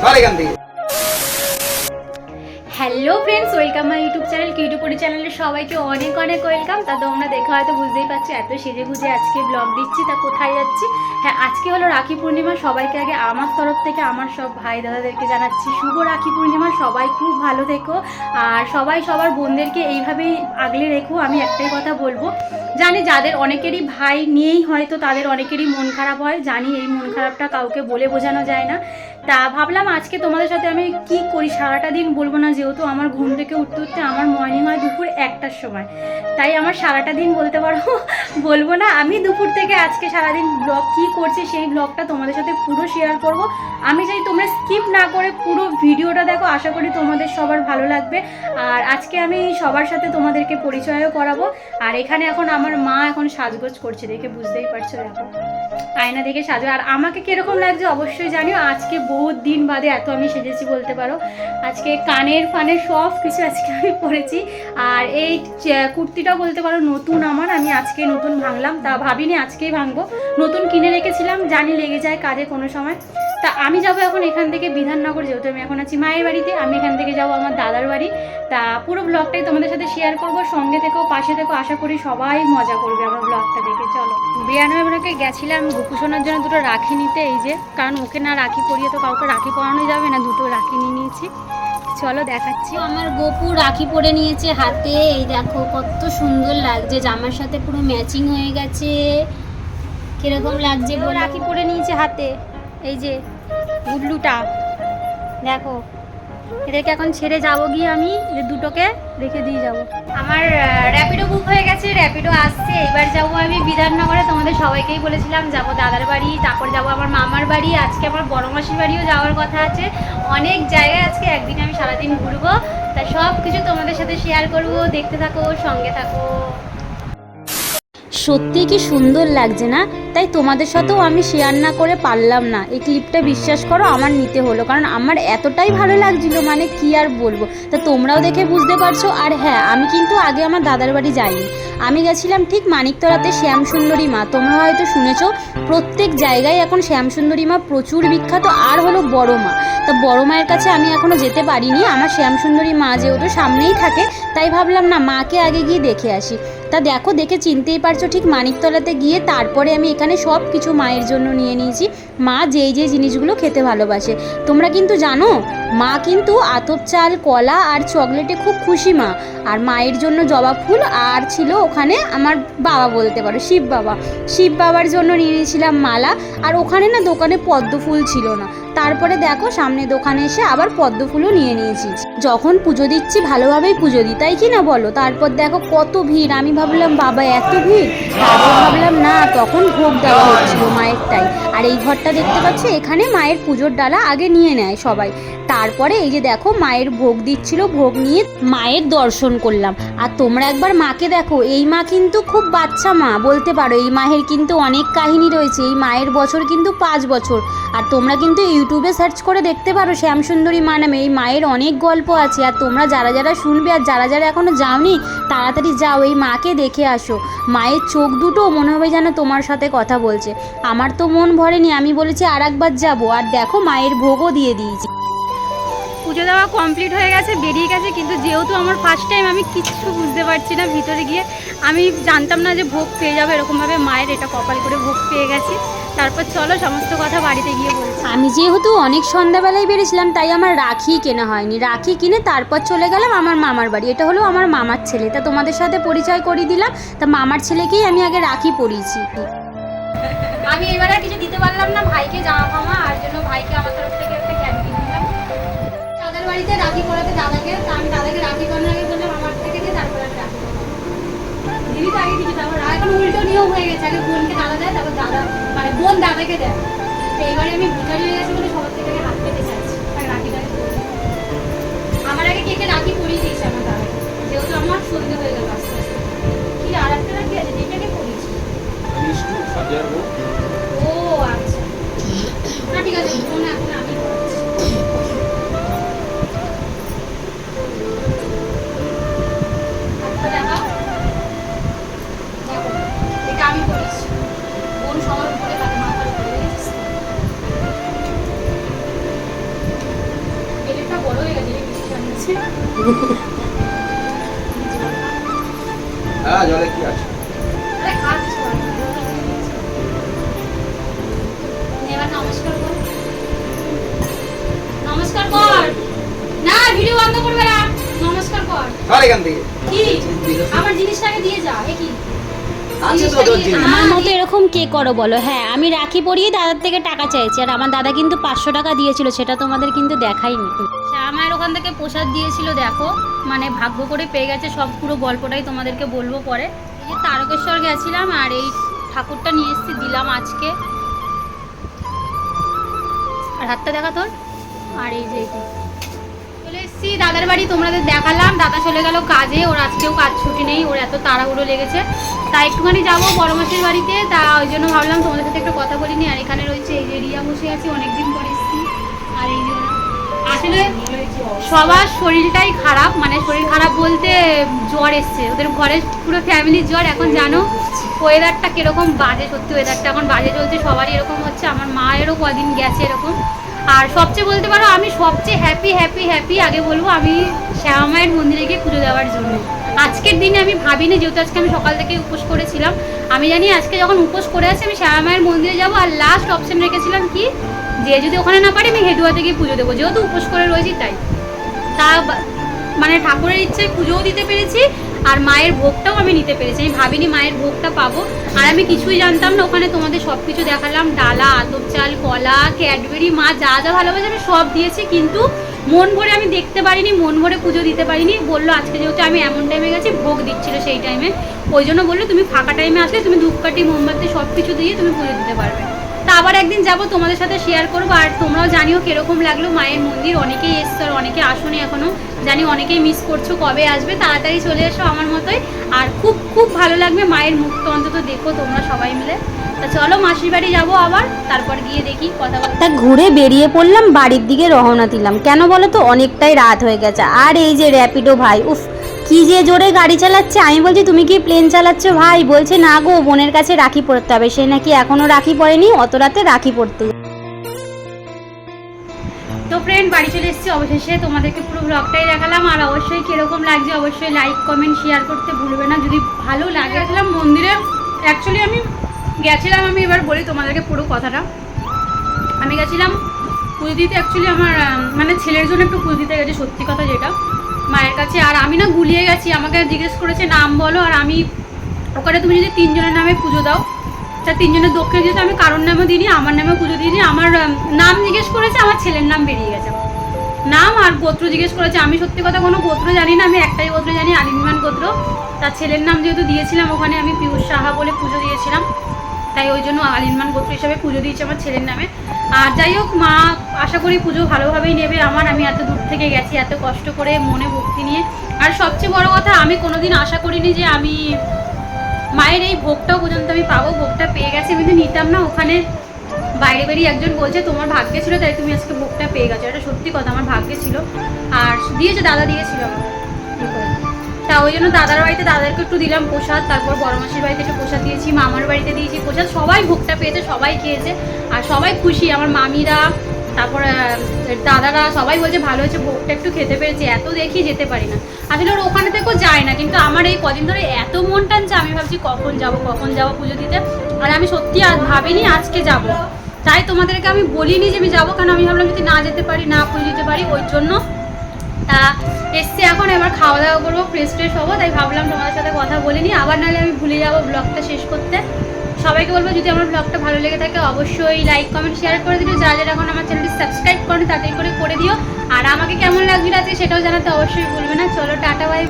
সর এখান থেকে hello friends welcome my YouTube channel কিউটুপুরি চ্যানেলে সবাইকে অনেক অনেক ওয়েলকাম তা তোমরা দেখে হয়তো বুঝতেই পারছ, এত সেজে গুজে আজকে ব্লগ দিচ্ছি, তা কোথায় যাচ্ছি? হ্যাঁ আজকে হলো রাখি পূর্ণিমা, সবাইকে আগে আমার তরফ থেকে আমার সব ভাই দাদাদেরকে জানাচ্ছি, শুভ রাখি পূর্ণিমা, সবাই খুব ভালো থেকো। আর সবাই সবার বোনদেরকে এইভাবেই আগলে রেখো, আমি একটাই কথা বলব। জানি যাদের অনেকেরই ভাই নিয়েই হয়তো তাদের অনেকেরই মন খারাপ হয়, জানি এই মন খারাপটা কাউকে বলে বোঝানো যায় না। তা ভাবলাম আজকে তোমাদের সাথে আমি কি করি, সারাটা দিন বলব না, যেহেতু আমার ঘুম থেকে উঠতে উঠতে আমার মর্নিং হয় দুপুর একটার সময়। তাই আমার সারাটা দিন বলতে পারো, বলব না, আমি দুপুর থেকে আজকে সারাদিন ব্লগ কি করছি সেই ব্লগটা তোমাদের সাথে পুরো শেয়ার করব। আমি চাই তোমরা স্কিপ না করে পুরো ভিডিওটা দেখো, আশা করি তোমাদের সবার ভালো লাগবে। আর আজকে আমি সবার সাথে তোমাদেরকে পরিচয়ও করাবো। আর এখানে এখন আমার মা এখন সাজগোজ করছে, দেখে বুঝতেই পারছ দেখো আয়না দেখে সাজো। আর আমাকে কীরকম লাগছে অবশ্যই জানিও, আজকে বহুত দিন বাদে এত আমি সেজেছি বলতে পারো। আজকে কানের ফানের সব কিছু আজকে আমি পরেছি। আর এই কুর্তিটা বলতে পারো নতুন আমার, আমি আজকে নতুন ভাঙলাম। তা ভাবিনি আজকেই ভাঙবো। নতুন কিনে রেখেছিলাম, জানি লেগে যায় কাজে কোনো সময়। তা আমি যাব এখন এখান থেকে বিধাননগর যেহেতু আমি এখন আছি মায়ের বাড়িতে আমি এখান থেকে যাব আমার দাদার বাড়ি। তা পুরো ব্লগটাই তোমাদের সাথে শেয়ার করব সঙ্গে থেকেও পাশে থেকেও আশা করি সবাই মজা করবে আমার ব্লগটা দেখে চলো। বিরানব্বইকে গেছিলাম গোপুসোনার জন্য দুটো রাখি নিতে এই যে কারণ ওকে না রাখি পরিয়ে তো কাউকে রাখি পরানো যাবে না দুটো রাখি নিয়ে নিয়েছি। চলো দেখাচ্ছি। আমার গোপু রাখি পরে নিয়েছে হাতে এই দেখো কত সুন্দর লাগছে জামার সাথে পুরো ম্যাচিং হয়ে গেছে। কীরকম লাগছে? রাখি পরে নিয়েছে হাতে। এই যে গুডলুটা দেখো। এদেরকে এখন ছেড়ে যাব গিয়ে আমি, এদের দুটোকে রেখে দিয়ে যাব। আমার র্যাপিডো বুক হয়ে গেছে র্যাপিডো আসছে। এবার যাব আমি বিধাননগরে, তোমাদের সবাইকেই বলেছিলাম, যাব দাদার বাড়ি, তারপর যাব আমার মামার বাড়ি, আজকে আমার বড় মাসির বাড়িও যাওয়ার কথা আছে। অনেক জায়গায় আজকে একদিন আমি সারাদিন ঘুরবো। তা সব কিছু তোমাদের সাথে শেয়ার করব। দেখতে থাকো, সঙ্গে থাকো। সত্যি কি সুন্দর লাগছে না? তাই তোমাদের সাথেও আমি শেয়ার না করে পারলাম না। এই ক্লিপটা বিশ্বাস করো, আমার নিতে হলো। কারণ আমার এতটাই ভালো লাগছিল মানে কি আর বলব? তা তোমরাও দেখে বুঝতে পারছ। আর হ্যাঁ আমি কিন্তু আগে আমার দাদার বাড়ি যাইনি। আমি গেছিলাম ঠিক মানিকতলাতে শ্যামসুন্দরী মা। তোমরা হয়তো শুনেছ, প্রত্যেক জায়গায় এখন শ্যামসুন্দরী মা প্রচুর বিখ্যাত, আর হলো বড় মা। তা বড় মায়ের কাছে আমি এখনও যেতে পারিনি। আমার শ্যামসুন্দরী মা যেহেতু সামনেই থাকে, তাই ভাবলাম না, মাকে আগে গিয়ে দেখে আসি। তা দেখো, দেখে চিনতেই পারছ ঠিক মানিকতলাতে গিয়ে তারপরে আমি এখানে সব কিছু মায়ের জন্য নিয়ে নিয়েছি। মা যেই যেই জিনিসগুলো খেতে ভালোবাসে। তোমরা কিন্তু জানো, মা কিন্তু আতপ চাল, কলা আর চকলেটে খুব খুশি মা। আর মায়ের জন্য জবা ফুল আর ছিল ওখানে আমার বাবা বলতে পারো, শিব বাবা। শিব বাবার জন্য নিয়ে নিয়েছিলাম মালা। আর ওখানে না দোকানে পদ্ম ফুল ছিল না। তারপরে দেখো সামনে দোকানে এসে আবার পদ্ম ফুলও নিয়ে নিয়েছি। যখন পুজো দিচ্ছি ভালোভাবেই পুজো দিই, তাই কি না বলো? তারপর দেখো কত ভিড়, আমি ভাবলাম, বাবা, এত ভিড়? তারপর ভাবলাম, না তখন ভোগ দেওয়া হচ্ছিল মায়েরটাই আর এই ঘরটা দেখতে পাচ্ছ? এখানে মায়ের পুজোর ডালা আগে নিয়ে নেয় সবাই। তারপরে এই যে দেখো, মায়ের ভোগ দিচ্ছিল, ভোগ নিয়ে মায়ের দর্শন করলাম। আর তোমরা একবার মাকে দেখো, এই মা কিন্তু খুব বাচ্চা মা, বলতে পারো। এই মায়ের কিন্তু অনেক কাহিনী রয়েছে, এই মায়ের বছর কিন্তু পাঁচ বছর। আর তোমরা কিন্তু ইউটিউবে সার্চ করে দেখতে পারো, শ্যামসুন্দরী মা নামে এই মায়ের অনেক গল্প আছে। আর তোমরা যারা যারা শুনবে আর যারা যারা এখনও যাওনি, তাড়াতাড়ি যাও, এই মাকে দেখে আসো। মায়ের চোখ দুটো মনে হবে যেন তোমার সাথে কথা বলছে। আমার তো মন ভরেনি, আমি বলেছি আর একবার যাব। আর দেখো মায়ের ভোগও দিয়ে দিয়েছি। পুজো দেওয়া কমপ্লিট হয়ে গেছে, বেরিয়ে গেছে, কিন্তু যেহেতু আমার ফার্স্ট টাইম আমি কিচ্ছু বুঝতে পারছি না ভিতরে গিয়ে। আমি জানতাম না যে ভোগ পেয়ে যাব, এরকমভাবে মায়ের এটা কপাল করে ভোগ পেয়ে গেছি। তারপর চলো সমস্ত কথা বাড়িতে গিয়ে বলছি। আমি যেহেতু অনেক সন্ধ্যাবেলায় বেরিয়েছিলাম তাই আমার রাখি কেনা হয়নি। রাখি কিনে তারপর চলে গেলাম আমার মামার বাড়ি। এটা হলো আমার মামার ছেলে। তা তোমাদের সাথে পরিচয় করিয়ে দিলাম। তা মামার ছেলেকেই আমি আগে রাখি পরিয়েছি। আমি এবারে কিছু দিতে পারলাম না। ভাইকে জামা ফামা আর জন্য ভাইকে আমার তরফ থেকে একটা ক্যান্ডি দিলাম। দাদার বাড়িতে রাখি পরাতে দাদাকে তা আমি দাদাকে রাখি পরানোর আগে বললাম আমার থেকে দিয়ে তারপর আমি রাখি পরাবো। দিদি তো আগে কিছু তারপর এখন উল্টো নিয়ম হয়ে গেছে। আগে বোনকে দাদা দেয় তারপর দাদা মানে বোন দাদাকে দেয়। তো এবারে আমি ভিখারি হয়ে গেছি বলে সবার থেকে হাত পেতে চাইছি আর রাখিটাকে আমার আগে কেকে রাখি পরিয়ে দিয়েছে আমার দাদা? যেহেতু আমার সন্ধে হয়ে গেল আস্তে আস্তে। কি আর একটা রাখি আছে? যেটাকে পরিয়েছি ও আচ্ছা। না ঠিক আছে ফোন এখন হ্যাঁ জলে কি আছে? আরে খাচ্ছ। এবার নমস্কার কর। নমস্কার কর। না ভিডিও বন্ধ করবে না। নমস্কার কর। সর এখান থেকে। কি? আমার জিনিসটাকে দিয়ে যা। এ কি? আছে তো তোর আমার মতো এরকম কে করো বলো? হ্যাঁ আমি রাখি পরিয়ে দাদার থেকে টাকা চাইছি। আর আমার দাদা কিন্তু পাঁচশো টাকা দিয়েছিল সেটা তোমাদের কিন্তু দেখাইনি। শ্যামায়ের ওখান থেকে প্রসাদ দিয়েছিল দেখো। মানে ভাগ্য করে পেয়ে গেছে সব পুরো গল্পটাই তোমাদেরকে বলব পরে। এই যে তারকেশ্বর গেছিলাম আর এই ঠাকুরটা নিয়ে এসেছি দিলাম আজকে। আর হাতটা দেখা তোর। আর এই যে। এসেছি, দাদার বাড়ি তোমাদের দেখালাম। দাদা চলে গেল কাজে, ওর আজকেও কাজ ছুটি নেই, ওর এত তাড়াহুড়ো লেগেছে। তা একটুখানি যাব বড় মাসির বাড়িতে, তা ওই জন্য ভাবলাম তোমাদের সাথে একটু কথা বলিনি। আর এখানে রয়েছে এই যে রিয়া বসে আছে, অনেকদিন পরে এসছি। আর এই যে ওরা। আসলে সবার শরীরটাই খারাপ মানে শরীর খারাপ বলতে জ্বর এসছে। ওদের ঘরে পুরো ফ্যামিলির জ্বর। এখন জানো ওয়েদারটা কীরকম বাজে, সত্যি ওয়েদারটা এখন বাজে চলছে, সবারই এরকম হচ্ছে। আমার মায়েরও কদিন গেছে এরকম। আর সবচেয়ে বলতে পারো, আমি সবচেয়ে হ্যাপি হ্যাপি হ্যাপি আগে বলব, আমি শ্যামা মায়ের মন্দিরে গিয়ে পুজো দেওয়ার জন্য। আজকের দিনে আমি ভাবিনি, যেহেতু আজকে আমি সকাল থেকে উপোস করেছিলাম। আমি জানি আজকে যখন উপোস করে আছি, আমি শ্যামা মায়ের মন্দিরে যাব আর লাস্ট অপশন রেখেছিলাম কি? যে যদি ওখানে না পারি, আমি হেডুয়াতে গিয়ে পুজো দেবো। যেহেতু উপোস করে রয়েছি, তাই। তা মানে ঠাকুরের ইচ্ছে পুজোও দিতে পেরেছি আর মায়ের ভোগটাও আমি নিতে পেরেছি। আমি ভাবিনি মায়ের ভোগটা পাবো। আর আমি কিছুই জানতাম না, ওখানে তোমাদের সব কিছু দেখালাম। ডালা, আতপ চাল, কলা, ক্যাডবেরি, মা যা যা ভালোবাসে আমি সব দিয়েছি, কিন্তু মন ভরে আমি দেখতে পারিনি, মন ভরে পুজো দিতে পারিনি। বলল, আজকে যেহেতু আমি এমন টাইমে গেছি, ভোগ দিচ্ছিল সেই টাইমে ওই জন্য বলল, তুমি ফাঁকা টাইমে আসলে তুমি ধূপকাঠি, মোমবাতি সব কিছু দিয়ে তুমি পুজো দিতে পারবে। তা আবার একদিন যাব, তোমাদের সাথে শেয়ার করব। আর তোমরাও জানিও কীরকম লাগল মায়ের মন্দির। অনেকেই এসছো আর অনেকে আসোনি এখনও। জানি অনেকেই মিস করছ কবে আসবে। তাড়াতাড়ি চলে এসো আমার মতোই। আর খুব খুব ভালো লাগবে মায়ের মুখটা অন্তত দেখো তোমরা সবাই মিলে। তা চলো মাসির বাড়ি যাব আবার, তারপর গিয়ে দেখি কথাবার্তা ঘুরে বেরিয়ে পড়লাম, বাড়ির দিকে রওনা দিলাম। কেন বলো তো, অনেকটাই রাত হয়ে গেছে। আর এই যে র্যাপিডো ভাই, উফ কি যে জোরে গাড়ি চালাচ্ছে, আমি বলছি, তুমি কি প্লেন চালাচ্ছ ভাই? বলছে, না গো, বোনের কাছে রাখি পড়তে হবে। সে নাকি এখনও রাখি পড়েনি অত রাতে রাখি পড়তে তো ফ্রেন্ড বাড়ি চলে এসেছি অবশেষে। তোমাদেরকে পুরো ব্লগটাই দেখালাম। আর অবশ্যই কীরকম লাগছে, অবশ্যই লাইক কমেন্ট শেয়ার করতে ভুলবে না। যদি ভালো লাগে গেছিলাম মন্দিরে। অ্যাকচুয়ালি আমি গেছিলাম, আমি এবার বলি তোমাদেরকে পুরো কথাটা। আমি গেছিলাম পুজো দিতে অ্যাকচুয়ালি আমার মানে ছেলের জন্য একটু পুজো দিতে গেছে সত্যি কথা যেটা। মায়ের কাছে, আর আমি না গুলিয়ে গেছি। আমাকে জিজ্ঞেস করেছে, নাম বলো। আর আমি, ওখানে তুমি যদি তিনজনের নামে পুজো দাও, তা তিনজনের দক্ষিণে যেহেতু আমি কারোর নামও দিইনি, আমার নামে পুজো দিইনি। আমার নাম জিজ্ঞেস করেছে, আমার ছেলের নাম বেরিয়ে গেছে। নাম আর গোত্র জিজ্ঞেস করেছে। আমি সত্যি কথা কোনো গোত্র জানি না, আমি একটাই গোত্র জানি আলিমান গোত্র। তার ছেলের নাম যেহেতু দিয়েছিলাম, ওখানে আমি পিয়ুষ সাহা বলে পুজো দিয়েছিলাম। তাই ওই জন্য আলিমান গোত্র হিসাবে পুজো দিয়েছি আমার ছেলের নামে। আর যাই হোক, মা, আশা করি পুজো ভালোভাবেই নেবে। আমার, আমি এত দূর থেকে গেছি, এত কষ্ট করে মনে ভক্তি নিয়ে। আর সবচেয়ে বড় কথা, আমি কোনোদিন আশা করিনি যে আমি মায়ের এই ভোগটাও পর্যন্ত আমি পাবো, ভোগটা পেয়ে গেছি। আমি তো নিতাম না ওখানে। বাইরে বেরিয়ে একজন বলছে, তোমার ভাগ্যে ছিল, তাই তুমি আজকে ভোগটা পেয়ে গেছো। এটা সত্যি কথা, আমার ভাগ্যে ছিল। আর দিয়েছে, দাদা দিয়েছিল করে। তা ওই জন্য দাদার বাড়িতে দাদাকে একটু দিলাম প্রসাদ, তারপর বড় মাসির বাড়িতে একটু প্রসাদ দিয়েছি, মামার বাড়িতে দিয়েছি প্রসাদ, সবাই ভোগটা পেয়েছে, সবাই খেয়েছে, আর সবাই খুশি, আমার মামিরা, তারপর দাদারা সবাই বলছে ভালো হয়েছে, ভোগটা একটু খেতে পেরেছি, এত দেখি যেতে পারি না। আসলে ওর ওখানে থেকেও যায় না, কিন্তু আমার এই কদিন ধরে এত মন টানছে, আমি ভাবছি কখন যাব কখন যাব পুজো দিতে, আর আমি সত্যি আজ ভাবিনি আজকে যাব। তাই তোমাদেরকে আমি বলিনি যে আমি যাব, কারণ আমি ভাবলাম যদি না যেতে পারি, না পুজো দিতে পারি, ওই জন্য তা এসছি এখন, এবার খাওয়া দাওয়া করব ফ্রেশ ফ্রেশ হব, তাই ভাবলাম তোমাদের সাথে কথা বলিনি আবার নাহলে আমি ভুলে যাব ব্লগটা শেষ করতে। সবাইকে বলব, যদি আমার ব্লগটা ভালো লেগে থাকে, অবশ্যই লাইক কমেন্ট শেয়ার করে দিও যারা যারা এখন আমার চ্যানেলটি সাবস্ক্রাইব করেন তাড়াতাড়ি করে করে দিও। আর আমাকে কেমন লাগছিল আজকে সেটাও জানাতে অবশ্যই ভুলবে না। চলো, টাটা বাই